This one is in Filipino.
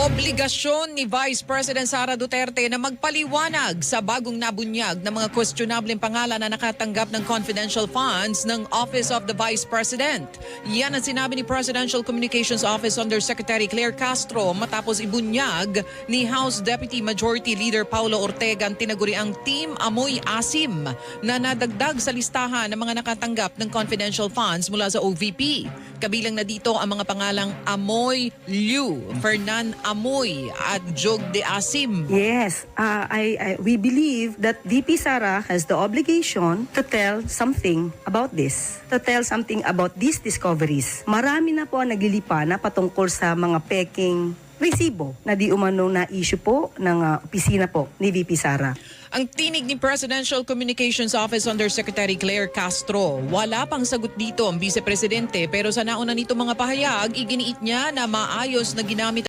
Obligasyon ni Vice President Sara Duterte na magpaliwanag sa bagong nabunyag ng mga questionableng pangalan na nakatanggap ng confidential funds ng Office of the Vice President. Yan ang sinabi ni Presidential Communications Office Undersecretary Claire Castro matapos ibunyag ni House Deputy Majority Leader Paulo Ortega ang tinaguriang Team Amoy Asim na nadagdag sa listahan ng mga nakatanggap ng confidential funds mula sa OVP. Kabilang na dito ang mga pangalang Amoy Liu, Fernan Amoy at Jog de Asim. Yes, uh, I, I we believe that VP Sara has the obligation to tell something about this, to tell something about these discoveries. Marami na po ang naglilipa na patungkol sa mga peking resibo na di umano na issue po ng uh, opisina po ni VP Sara. Ang tinig ni Presidential Communications Office Undersecretary Claire Castro, wala pang sagot dito ang Vice Presidente pero sa nauna nito mga pahayag, iginiit niya na maayos na ginamit